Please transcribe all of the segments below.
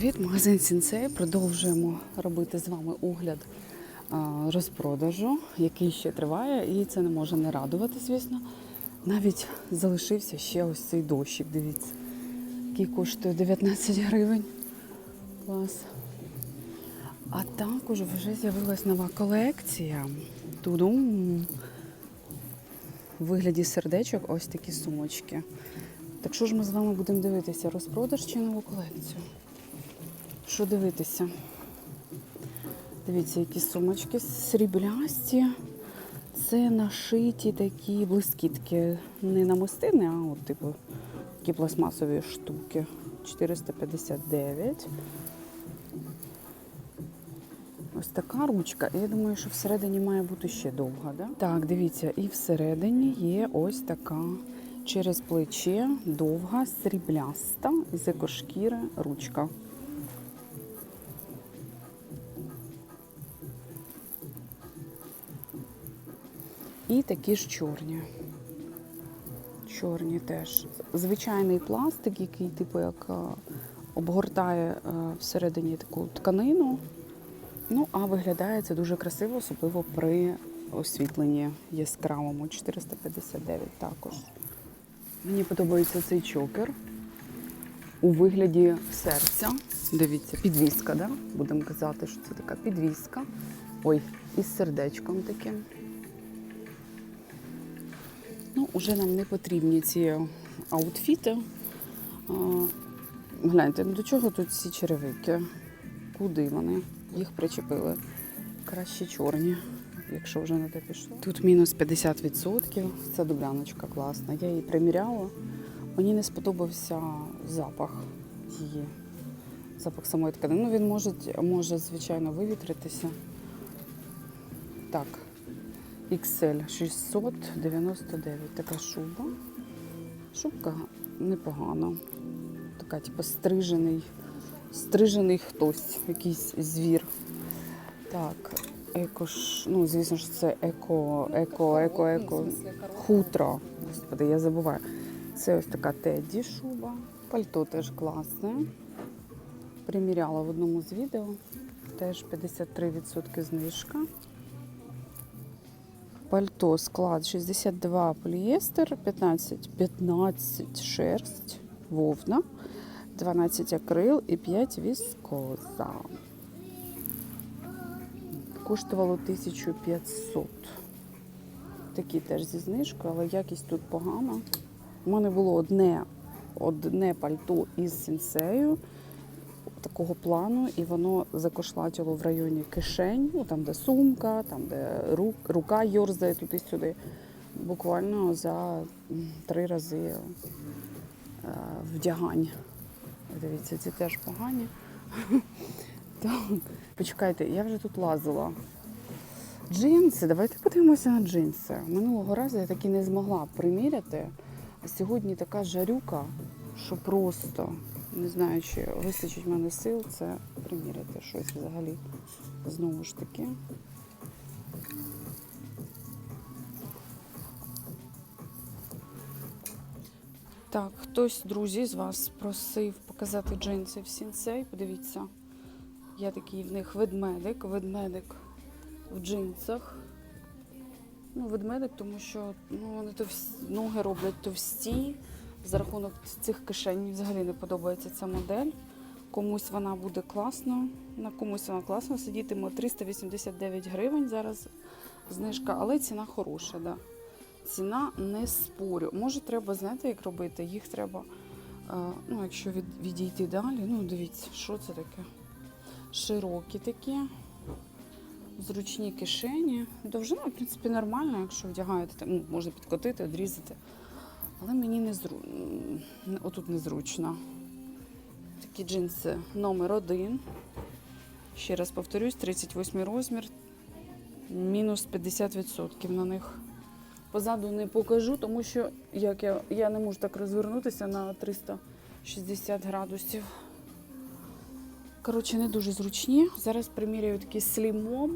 привіт! Магазин Сінсей. Продовжуємо робити з вами огляд розпродажу, який ще триває, і це не може не радувати, звісно. Навіть залишився ще ось цей дощик. Дивіться, який коштує 19 гривень. Клас. А також вже з'явилась нова колекція. Тудум. У вигляді сердечок ось такі сумочки. Так що ж ми з вами будемо дивитися? Розпродаж чи нову колекцію? Що дивитися? Дивіться, які сумочки сріблясті. Це нашиті такі блискітки. Не намистини, а от типу такі пластмасові штуки. 459. Ось така ручка. Я думаю, що всередині має бути ще довга, да? Так, дивіться, і всередині є ось така через плече довга, срібляста з ручка. І такі ж чорні. Чорні теж. Звичайний пластик, який, типу, як е, обгортає е, всередині таку тканину. Ну, а виглядає це дуже красиво, особливо при освітленні яскравому. 459 також. Мені подобається цей чокер у вигляді серця. Дивіться, підвіска, да? будемо казати, що це така підвіска. Ой, із сердечком таким. Уже нам не потрібні ці аутфіти. Гляньте, до чого тут ці черевики? Куди вони? Їх причепили. Краще чорні, якщо вже на те пішло. Тут мінус 50%. Це дубляночка класна. Я її приміряла. Мені не сподобався запах її. Запах самої тканини. Ну, він може, може звичайно, вивітритися. Так, XL 699. Така шуба. Шубка непогана. Така, типу, стрижений, стрижений хтось, якийсь звір. Так, еко ж, ну, звісно ж, це еко, еко, еко, еко. Хутро. Господи, я забуваю. Це ось така теді шуба. Пальто теж класне. Приміряла в одному з відео. Теж 53% знижка. Пальто склад 62 полієстер, 15, 15 шерсть, вовна, 12 акрил і 5 віскоза. Коштувало 1500. Такі теж зі знижкою, але якість тут погана. У мене було одне, одне пальто із сінсею такого плану, і воно закошлатило в районі кишень, ну там, де сумка, там, де рук, рука йорзає туди-сюди. Буквально за три рази е, вдягань. Дивіться, ці теж погані. Почекайте, я вже тут лазила. Джинси, давайте подивимося на джинси. Минулого разу я таки не змогла приміряти. А сьогодні така жарюка, що просто не знаю, чи вистачить в мене сил це приміряти щось взагалі. Знову ж таки. Так, хтось, друзі, з вас просив показати джинси в сінсей. Подивіться, я такий в них ведмедик, ведмедик в джинсах. Ну, ведмедик, тому що ну, вони товс... ноги роблять товсті. За рахунок цих кишень взагалі не подобається ця модель. Комусь вона буде класно, на комусь вона класно сидітиме 389 гривень зараз знижка, але ціна хороша. Да. Ціна не спорю. Може, треба, знаєте, як робити? Їх треба, е, ну, якщо від, відійти далі, ну дивіться, що це таке? Широкі такі, зручні кишені. Довжина, в принципі, нормальна, якщо вдягаєте, ну, можна підкотити, відрізати. Але мені не зру... отут незручно. Такі джинси номер один. Ще раз повторюсь, 38 розмір, мінус 50% на них. Позаду не покажу, тому що як я, я не можу так розвернутися на 360 градусів. Коротше, не дуже зручні. Зараз приміряю Slim Mom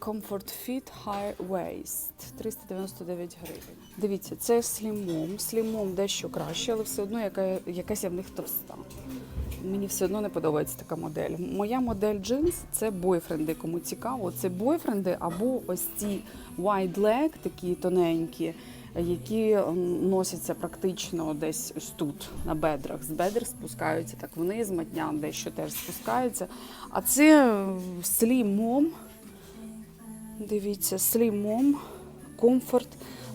Comfort Fit High Waist 399 гривень. Дивіться, це. Slim Mom дещо краще, але все одно яка, якась я в них товста. мені все одно не подобається така модель. Моя модель джинс це бойфренди, кому цікаво. Це бойфренди або ось ці wide leg, такі тоненькі, які носяться практично десь ось тут, на бедрах. З бедер спускаються так вниз, матня дещо теж спускається. А це Slim Mom. Дивіться, Mom, комфорт,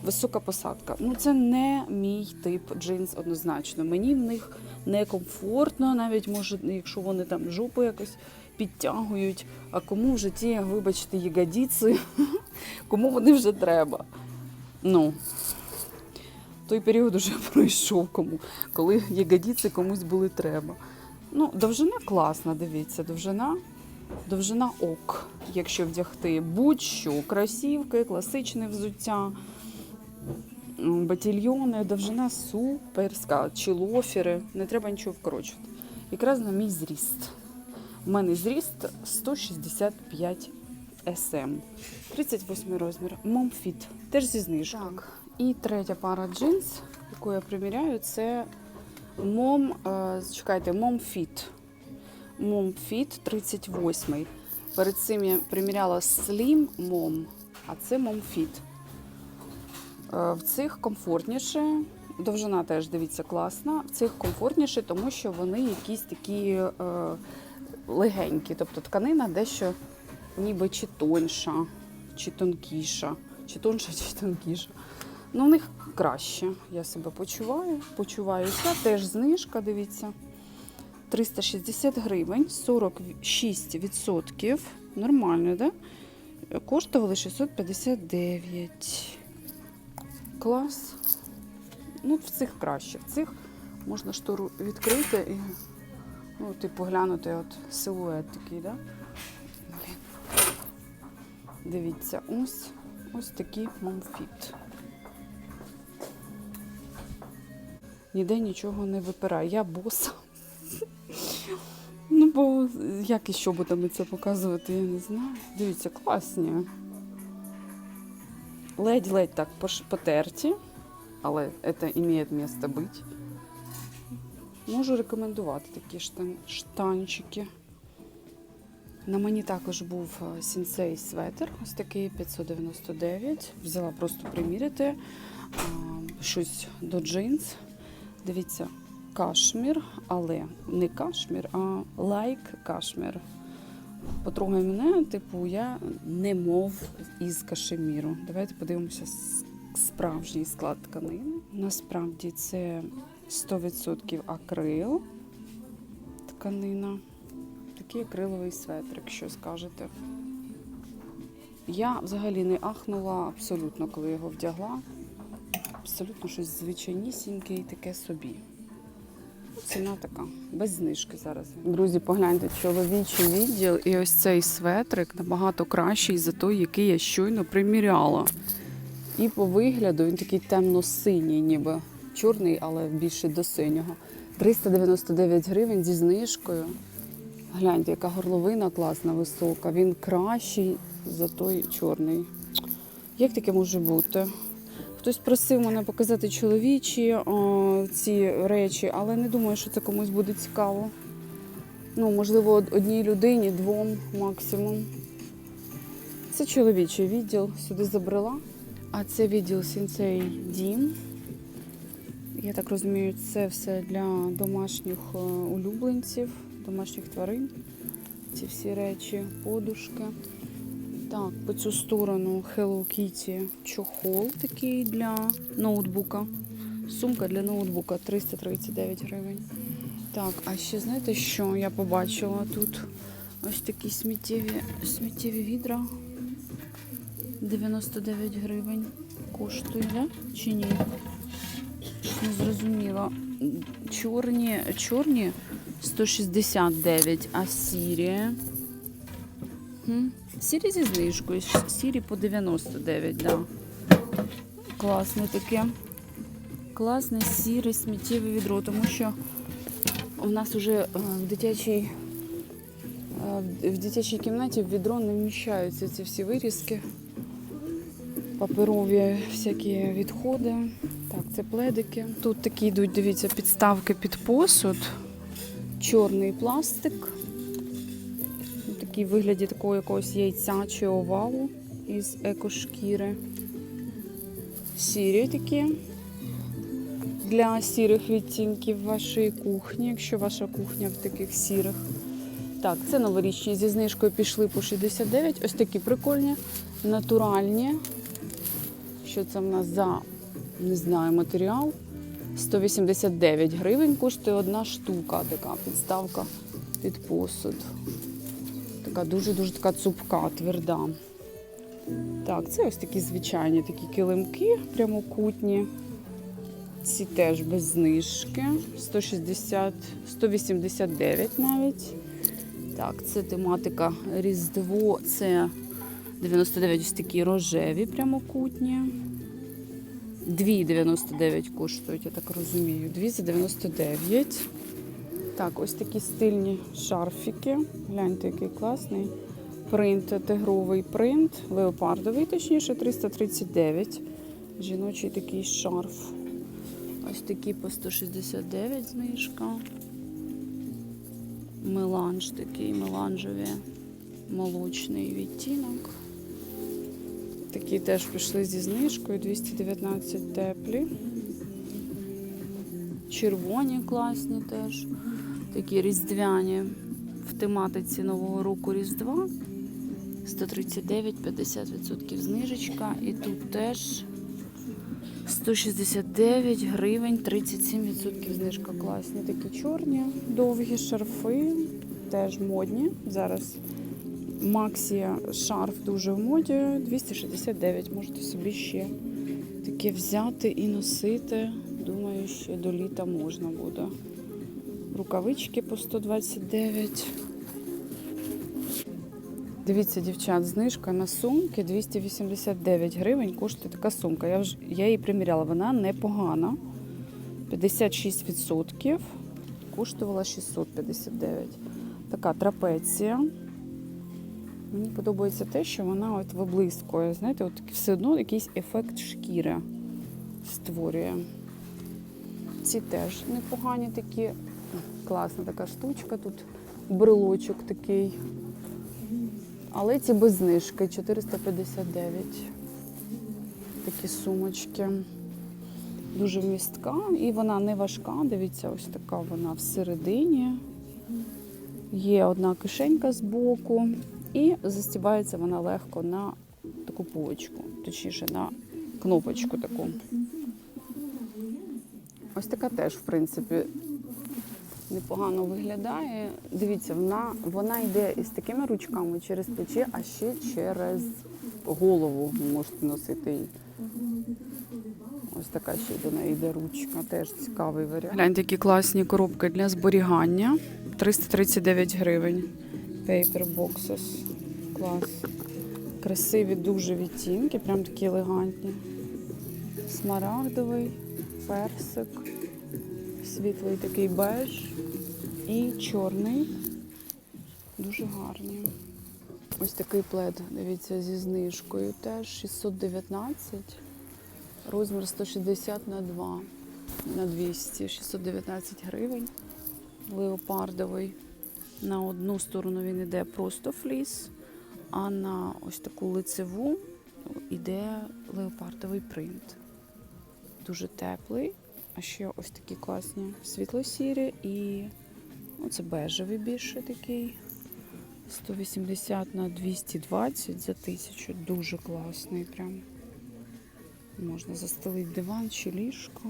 висока посадка. Ну, це не мій тип джинс однозначно. Мені в них некомфортно, навіть може, якщо вони там жопу якось підтягують. А кому вже ті, вибачте, ягодиці, кому вони вже треба. Ну, той період вже пройшов кому, коли ягодиці комусь були треба. Ну, довжина класна, дивіться, довжина. Довжина ок, якщо вдягти будь-що, кросівки, класичне взуття, батільйони, довжина суперська, чи лофери, не треба нічого вкорочувати. Якраз на мій зріст. У мене зріст 165 см, 38 розмір, Momfit, теж зі знижкою. Так. І третя пара джинс, яку я приміряю, це Mom, е, чекайте, Momfit. Momfit 38. Перед цим я приміряла Slim Mom, а це Momfit. Е, В цих комфортніше. Довжина теж дивіться класна. В цих комфортніше, тому що вони якісь такі е, легенькі. Тобто тканина дещо ніби чи тонша, чи тонкіша, чи тонша, чи тонкіша. Ну, в них краще. Я себе почуваю. Почуваюся. Теж знижка, дивіться. 360 гривень, 46%. Нормально, да? Коштували 659. Клас. Ну, в цих краще. В цих можна штору відкрити і ну, типу, глянути от силует такий, да? Дивіться, ось ось такий момфіт. Ніде нічого не випирає. Я боса. Бо як іще будемо це показувати, я не знаю. Дивіться, класні. Ледь-ледь так потерті, але це має місце бути. Можу рекомендувати такі штан- штанчики. На мені також був е, сінсей светр, ось такий 599. Взяла просто приміряти щось до джинс. Дивіться, кашмір, але не кашмір, а лайк кашмір. Потрогай мене, типу, я не мов із кашеміру. Давайте подивимося справжній склад тканини. Насправді це 100% акрил тканина. Такий акриловий светр, якщо скажете. Я взагалі не ахнула абсолютно, коли його вдягла. Абсолютно щось звичайнісіньке і таке собі. Ціна така, без знижки зараз. Друзі, погляньте, чоловічий відділ і ось цей светрик набагато кращий за той, який я щойно приміряла. І по вигляду він такий темно-синій, ніби чорний, але більше до синього. 399 гривень зі знижкою. Гляньте, яка горловина класна, висока. Він кращий за той чорний. Як таке може бути? Хтось просив мене показати чоловічі о, ці речі, але не думаю, що це комусь буде цікаво. Ну, можливо, одній людині, двом максимум. Це чоловічий відділ, сюди забрала. А це відділ Сінцей Дім. Я так розумію, це все для домашніх е, улюбленців, домашніх тварин. Ці всі речі, подушки. Так, по цю сторону Hello Kitty чохол такий для ноутбука. Сумка для ноутбука 339 гривень. Так, а ще знаєте, що я побачила тут? Ось такі сміттєві, сміттєві відра. 99 гривень коштує, чи ні? Не зрозуміла. Чорні, чорні 169, а сірі. Хм. Сірі зі знижкою, сірі по 99, да. Класне таке. Класне сіре сміттєве відро, тому що у нас вже е, в дитячій, е, в дитячій кімнаті в відро не вміщаються ці всі вирізки. Паперові всякі відходи. Так, це пледики. Тут такі йдуть, дивіться, підставки під посуд. чорний пластик. Такий вигляді такого якогось яйця чи овалу із екошкіри. Сірі такі для сірих відтінків вашої кухні, якщо ваша кухня в таких сірих. Так, це новорічні зі знижкою пішли по 69. Ось такі прикольні, натуральні. Що це в нас за, не знаю, матеріал? 189 гривень коштує одна штука, така підставка під посуд. Така дуже-дуже така цупка, тверда. Так, це ось такі звичайні такі килимки прямокутні. Ці теж без знижки. 160, 189 навіть. Так, це тематика Різдво. Це 99 ось такі рожеві прямокутні. 2,99 коштують, я так розумію. 2 за 99. Так, ось такі стильні шарфіки. Гляньте, який класний. Принт, тигровий принт, леопардовий, точніше, 339. Жіночий такий шарф. Ось такі по 169 знижка. Меланж такий, меланжевий, молочний відтінок. Такі теж пішли зі знижкою 219 теплі. Червоні класні теж. Такі різдвяні в тематиці Нового року Різдва. 139, 50% знижечка. І тут теж 169 гривень, 37% знижка. Класні такі чорні, довгі шарфи, теж модні. Зараз Максія шарф дуже в моді, 269. Можете собі ще таке взяти і носити. Думаю, ще до літа можна буде. Рукавички по 129. Дивіться, дівчат, знижка на сумки 289 гривень коштує така сумка. Я вже я її приміряла, вона непогана. 56% коштувала 659. Така трапеція. Мені подобається те, що вона от виблискує. Знаєте, от все одно якийсь ефект шкіри створює. Ці теж непогані такі. Класна така штучка. Тут брелочок такий. Але ці без знижки 459. Такі сумочки. Дуже вмістка. І вона не важка. Дивіться, ось така вона всередині. Є одна кишенька з боку. І застібається вона легко на таку полочку, точніше на кнопочку таку. Ось така теж, в принципі, непогано виглядає. Дивіться, вона, вона йде із такими ручками через плече, а ще через голову можете носити її. Ось така ще до неї йде ручка, теж цікавий варіант. Гляньте, які класні коробки для зберігання. 339 гривень. Paper boxes. Клас. Красиві дуже відтінки, прям такі елегантні. Смарагдовий, персик, світлий такий беж і чорний. Дуже гарний. Ось такий плед, дивіться, зі знижкою теж 619. Розмір 160 на 2 на 200, 619 гривень. Леопардовий. На одну сторону він йде просто фліс, а на ось таку лицеву йде леопардовий принт. Дуже теплий. А ще ось такі класні світло-сірі і оце бежевий більше такий. 180 на 220 за тисячу. Дуже класний прям. Можна застелити диван чи ліжко.